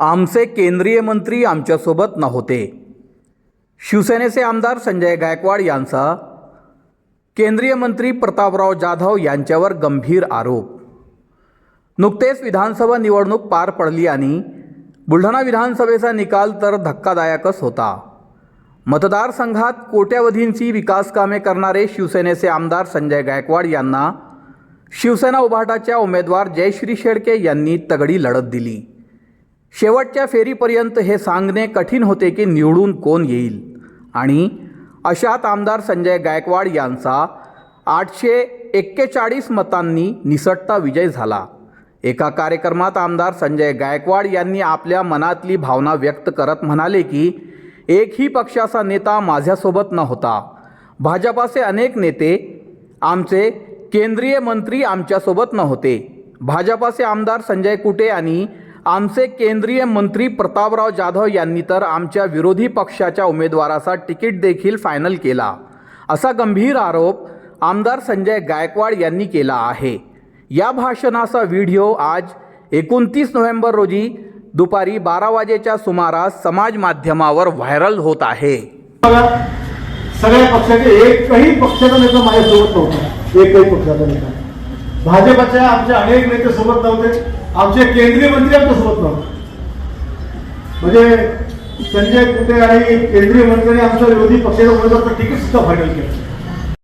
आमचे केंद्रीय मंत्री आमच्यासोबत नव्हते. शिवसेनेचे आमदार संजय गायकवाड यांचा केंद्रीय मंत्री प्रतापराव जाधव यांच्यावर गंभीर आरोप. नुकतेच विधानसभा निवडणूक पार पडली आणि बुलढाणा विधानसभेचा निकाल तर धक्कादायकच होता. मतदारसंघात कोट्यावधींची विकासकामे करणारे शिवसेनेचे आमदार संजय गायकवाड यांना शिवसेना उभाटाच्या उमेदवार जयश्री शेडके यांनी तगडी लढत दिली. शेवटच्या फेरीपर्यंत हे सांगणे कठीण होते की निवडून कोण येईल. आणि अशात आमदार संजय गायकवाड यांचा आठशे एक्केचाळीस मतांनी निसटता विजय झाला. एका कार्यक्रमात आमदार संजय गायकवाड यांनी आपल्या मनातली भावना व्यक्त करत म्हणाले की एकही पक्षाचा नेता माझ्यासोबत नव्हता. भाजपाचे अनेक नेते आमचे केंद्रीय मंत्री आमच्यासोबत नव्हते. भाजपाचे आमदार संजय कुटे आणि आमचे केंद्रीय मंत्री प्रतापराव जाधव यांनी तर आमच्या विरोधी पक्षाच्या उमेदवाराचा तिकीट देखील फायनल केला. असा गंभीर आरोप आमदार संजय गायकवाड यांनी केला आहे. या भाषणाचा व्हिडिओ आज एकोणतीस नोव्हेंबर रोजी दुपारी बारा वाजेच्या सुमारास समाज माध्यमावर व्हायरल होत आहे. सगळ्या पक्षाचे एकही पक्षाचा नेता माझ्यासोबत नव्हता. एकही पक्षाचा नेता. भाजपच्या आमचे अनेक नेते सोबत नव्हते. आमचे केंद्रीय मंत्री आमच्यासोबत नव्हते. म्हणजे संजय कुटे आणि केंद्रीय मंत्र्यांनी आमच्या विरोधी पक्षाच्या उमेदवार तिकीट सुद्धा फायनल केलं.